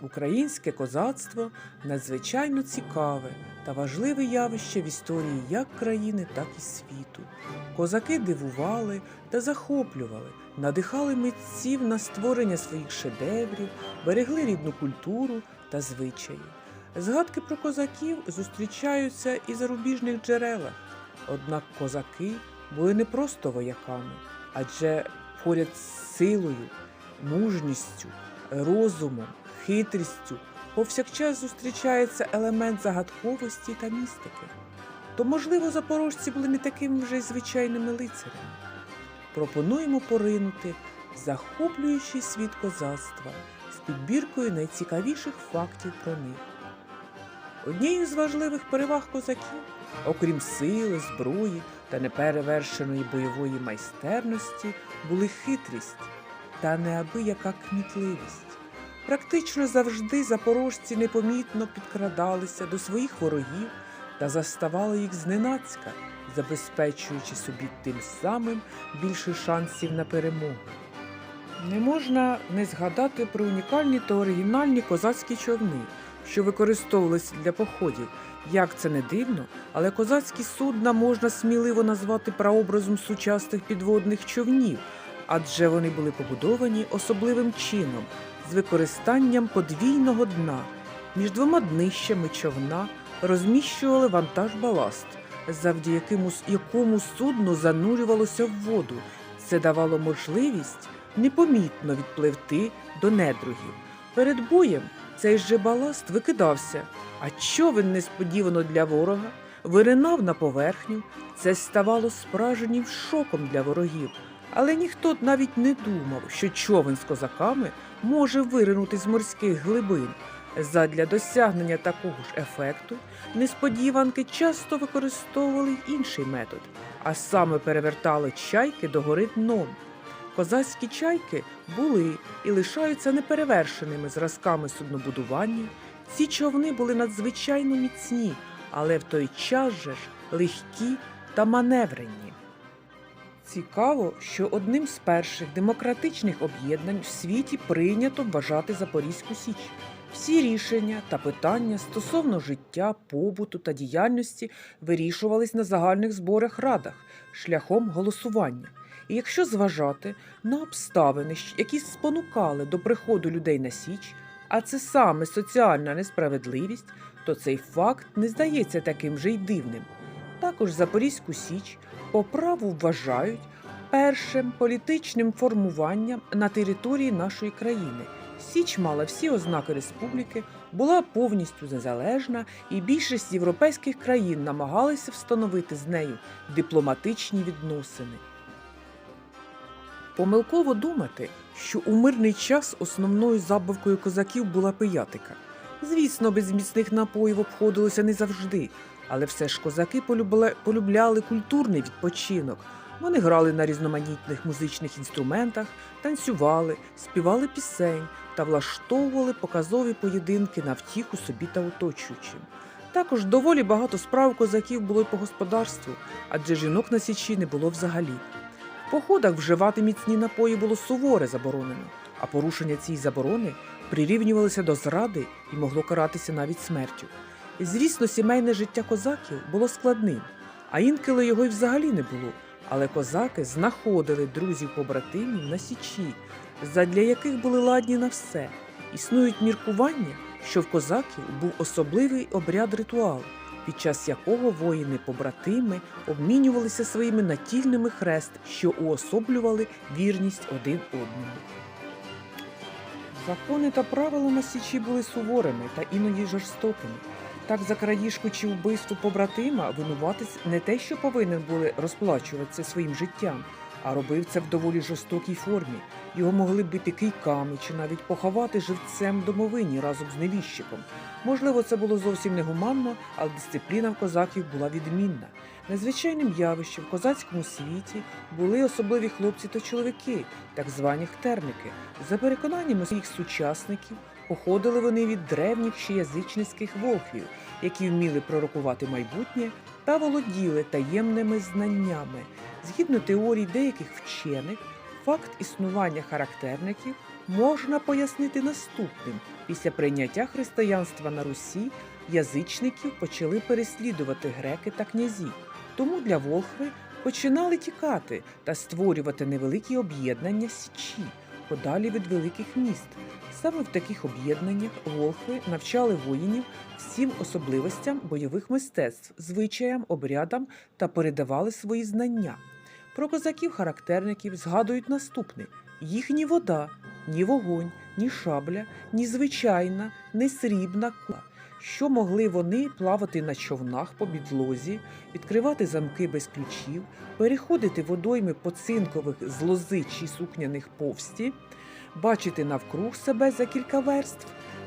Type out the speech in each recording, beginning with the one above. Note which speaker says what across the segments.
Speaker 1: Українське козацтво надзвичайно цікаве та важливе явище в історії як країни, так і світу. Козаки дивували та захоплювали, надихали митців на створення своїх шедеврів, берегли рідну культуру та звичаї. Згадки про козаків зустрічаються і в зарубіжних джерелах. Однак козаки були не просто вояками, адже поряд з силою, мужністю, розумом, хитрістю повсякчас зустрічається елемент загадковості та містики. То, можливо, запорожці були не такими вже й звичайними лицарями. Пропонуємо поринути захоплюючий світ козацтва з підбіркою найцікавіших фактів про них. Однією з важливих переваг козаків, окрім сили, зброї та неперевершеної бойової майстерності, були хитрість та неабияка кмітливість. Практично завжди запорожці непомітно підкрадалися до своїх ворогів та заставали їх зненацька, забезпечуючи собі тим самим більше шансів на перемогу. Не можна не згадати про унікальні та оригінальні козацькі човни, що використовувалися для походів. Як це не дивно, але козацькі судна можна сміливо назвати прообразом сучасних підводних човнів, адже вони були побудовані особливим чином з використанням подвійного дна. Між двома днищами човна розміщували вантаж баласт, завдяки якому, судно занурювалося в воду. Це давало можливість непомітно відпливти до недругів. Перед боєм цей же баласт викидався, а човен несподівано для ворога виринав на поверхню. Це ставало справжнім шоком для ворогів. Але ніхто навіть не думав, що човен з козаками може виринути з морських глибин. Задля досягнення такого ж ефекту несподіванки часто використовували інший метод, а саме перевертали чайки догори дном. Козацькі чайки були і лишаються неперевершеними зразками суднобудування. Ці човни були надзвичайно міцні, але в той час же ж легкі та маневренні. Цікаво, що одним з перших демократичних об'єднань в світі прийнято вважати Запорізьку Січ. Всі рішення та питання стосовно життя, побуту та діяльності вирішувались на загальних зборах радах шляхом голосування. І якщо зважати на обставини, які спонукали до приходу людей на Січ, а це саме соціальна несправедливість, то цей факт не здається таким же й дивним. Також Запорізьку Січ по праву вважають першим політичним формуванням на території нашої країни. Січ мала всі ознаки республіки, була повністю незалежна, і більшість європейських країн намагалися встановити з нею дипломатичні відносини. Помилково думати, що у мирний час основною забавкою козаків була пиятика. Звісно, без міцних напоїв обходилося не завжди, але все ж козаки полюбля- полюбляли культурний відпочинок. Вони грали на різноманітних музичних інструментах, танцювали, співали пісень та влаштовували показові поєдинки на втіху собі та оточуючим. Також доволі багато справ козаків було й по господарству, адже жінок на січі не було взагалі. В походах вживати міцні напої було суворе заборонено, а порушення цієї заборони прирівнювалося до зради і могло каратися навіть смертю. Звісно, сімейне життя козаків було складним, а інколи його й взагалі не було. Але козаки знаходили друзів-побратимів на січі, задля яких були ладні на все. Існують міркування, що в козаків був особливий обряд ритуал, під час якого воїни-побратими обмінювалися своїми натільними хрест, що уособлювали вірність один одному. Закони та правила на січі були суворими та іноді жорстокими. Так за крадіжку чи вбивство побратима винуватець не те, що повинен були розплачуватися своїм життям, а робив це в доволі жорстокій формі. Його могли бити кийками чи навіть поховати живцем домовині разом з невіщиком. Можливо, це було зовсім негуманно, але дисципліна в козаків була відмінна. Незвичайним явищем в козацькому світі були особливі хлопці та чоловіки, так звані хтерники. За переконаннями своїх сучасників, походили вони від древніх ще язичницьких волхвів, які вміли пророкувати майбутнє та володіли таємними знаннями. Згідно теорій деяких вчених, факт існування характерників можна пояснити наступним: після прийняття християнства на Русі язичників почали переслідувати греки та князі. Тому для Волхви починали тікати та створювати невеликі об'єднання січі подалі від великих міст. Саме в таких об'єднаннях волхви навчали воїнів всім особливостям бойових мистецтв, звичаям, обрядам та передавали свої знання. Про козаків-характерників згадують наступне: їх ні вода, ні вогонь, ні шабля, ні звичайна, ні срібна кула. Що могли вони плавати на човнах по підлозі, відкривати замки без ключів, переходити водойми по цинкових з лози чи сукняних повсті, бачити навкруг себе за кілька верств,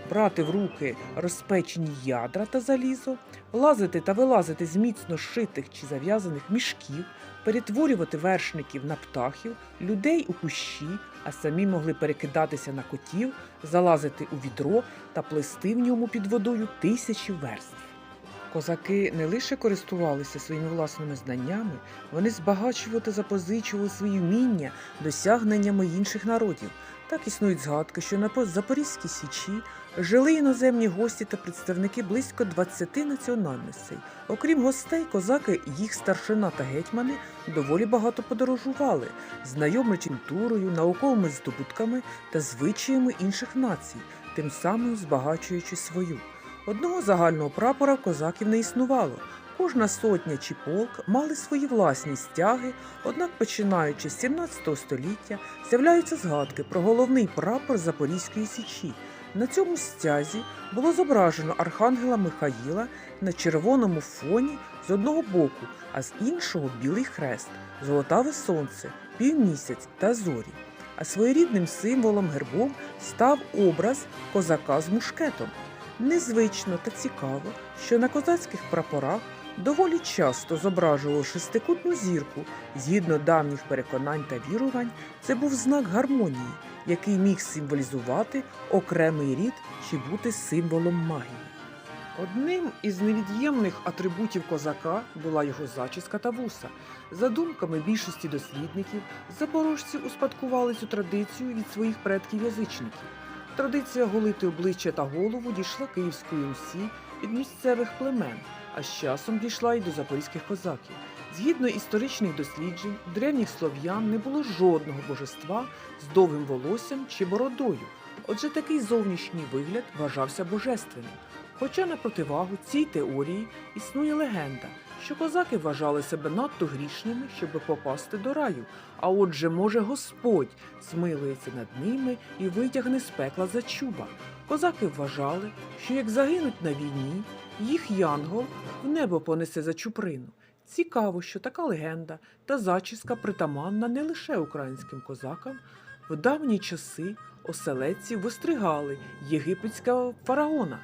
Speaker 1: брати в руки розпечені ядра та залізо, лазити та вилазити з міцно шитих чи зав'язаних мішків, перетворювати вершників на птахів, людей у кущі, а самі могли перекидатися на котів, залазити у відро та плести в ньому під водою тисячі верств. Козаки не лише користувалися своїми власними знаннями, вони збагачували та запозичували свої вміння досягненнями інших народів. Так існують згадки, що на Запорізькій Січі жили іноземні гості та представники близько 20 національностей. Окрім гостей, козаки, їх старшина та гетьмани доволі багато подорожували, знайомлячи культурою, науковими здобутками та звичаями інших націй, тим самим збагачуючи свою. Одного загального прапора козаків не існувало. Кожна сотня чи полк мали свої власні стяги, однак, починаючи з 17 століття, з'являються згадки про головний прапор Запорізької січі. На цьому стязі було зображено архангела Михаїла на червоному фоні з одного боку, а з іншого білий хрест, золотаве сонце, півмісяць та зорі. А своєрідним символом гербом став образ козака з мушкетом. Незвично та цікаво, що на козацьких прапорах доволі часто зображували шестикутну зірку. Згідно давніх переконань та вірувань, це був знак гармонії, який міг символізувати окремий рід чи бути символом магії. Одним із невід'ємних атрибутів козака була його зачіска та вуса. За думками більшості дослідників, запорожці успадкували цю традицію від своїх предків-язичників. Традиція голити обличчя та голову дійшла Київської Русі від місцевих племен, а з часом дійшла й до запорізьких козаків. Згідно історичних досліджень, у древніх слов'ян не було жодного божества з довгим волоссям чи бородою. Отже, такий зовнішній вигляд вважався божественним. Хоча на противагу цій теорії існує легенда, що козаки вважали себе надто грішними, щоб попасти до раю, а отже, може, Господь змилується над ними і витягне з пекла за чуба. Козаки вважали, що як загинуть на війні, їх янгол в небо понесе за чуприну. Цікаво, що така легенда та зачіска притаманна не лише українським козакам. В давні часи оселедці вистригали єгипетського фараона,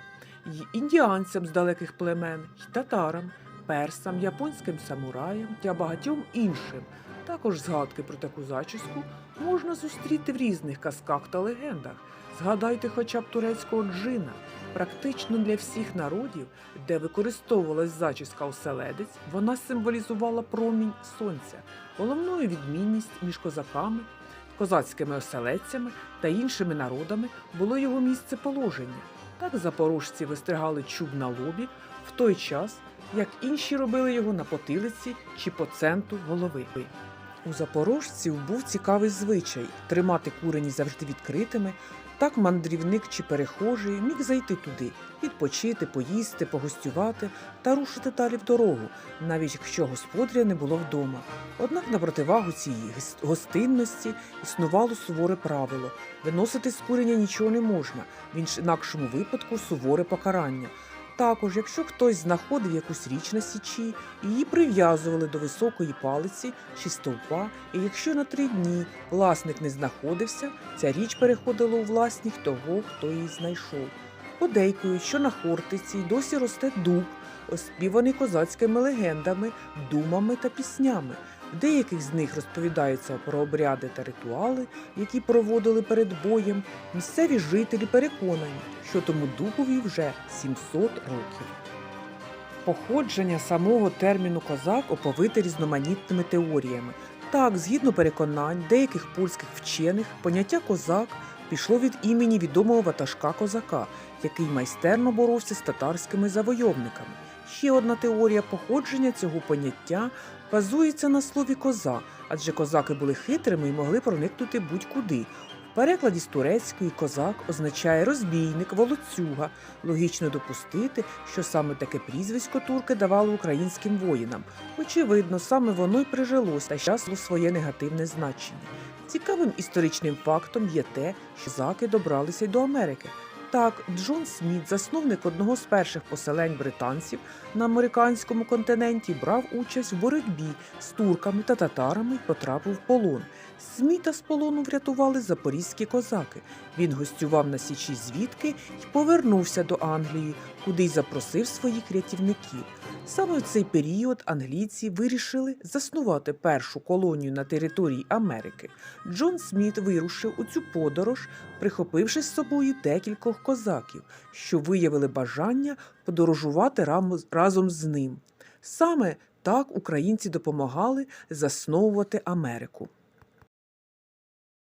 Speaker 1: й індіанцям з далеких племен, й татарам, персам, японським самураям та багатьом іншим. Також згадки про таку зачіску можна зустріти в різних казках та легендах. Згадайте хоча б турецького джина. Практично для всіх народів, де використовувалась зачіска оселедець, вона символізувала промінь сонця, головною відмінність між козаками, козацькими оселедцями та іншими народами було його місце положення. Так запорожці вистригали чуб на лобі в той час, як інші робили його на потилиці чи по центру голови. У запорожців був цікавий звичай тримати курені завжди відкритими. Так мандрівник чи перехожий міг зайти туди, відпочити, поїсти, погостювати та рушити далі в дорогу, навіть якщо господаря не було вдома. Однак на противагу цієї гостинності існувало суворе правило: виносити з куреня нічого не можна, в інакшому випадку суворе покарання. Також, якщо хтось знаходив якусь річ на січі, її прив'язували до високої палиці чи стовпа, і якщо на три дні власник не знаходився, ця річ переходила у власність того, хто її знайшов. Подейкують, що на Хортиці й досі росте дуб, оспіваний козацькими легендами, думами та піснями. Деяких з них розповідається про обряди та ритуали, які проводили перед боєм. Місцеві жителі переконані, що тому дубові вже 700 років. Походження самого терміну козак оповите різноманітними теоріями. Так, згідно переконань деяких польських вчених, поняття козак пішло від імені відомого ватажка козака, який майстерно боровся з татарськими завойовниками. Ще одна теорія походження цього поняття базується на слові коза, адже козаки були хитрими і могли проникнути будь-куди. В перекладі з турецької козак означає розбійник, волоцюга. Логічно допустити, що саме таке прізвисько турки давали українським воїнам. Очевидно, саме воно й прижилось та щасло своє негативне значення. Цікавим історичним фактом є те, що заки добралися й до Америки. Так, Джон Сміт, засновник одного з перших поселень британців на американському континенті, брав участь в боротьбі з турками та татарами і потрапив в полон. Сміта з полону врятували запорізькі козаки. Він гостював на січі звідки й повернувся до Англії, куди й запросив своїх рятівників. Саме в цей період англійці вирішили заснувати першу колонію на території Америки. Джон Сміт вирушив у цю подорож, прихопивши з собою декількох козаків, що виявили бажання подорожувати разом з ним. Саме так українці допомагали засновувати Америку.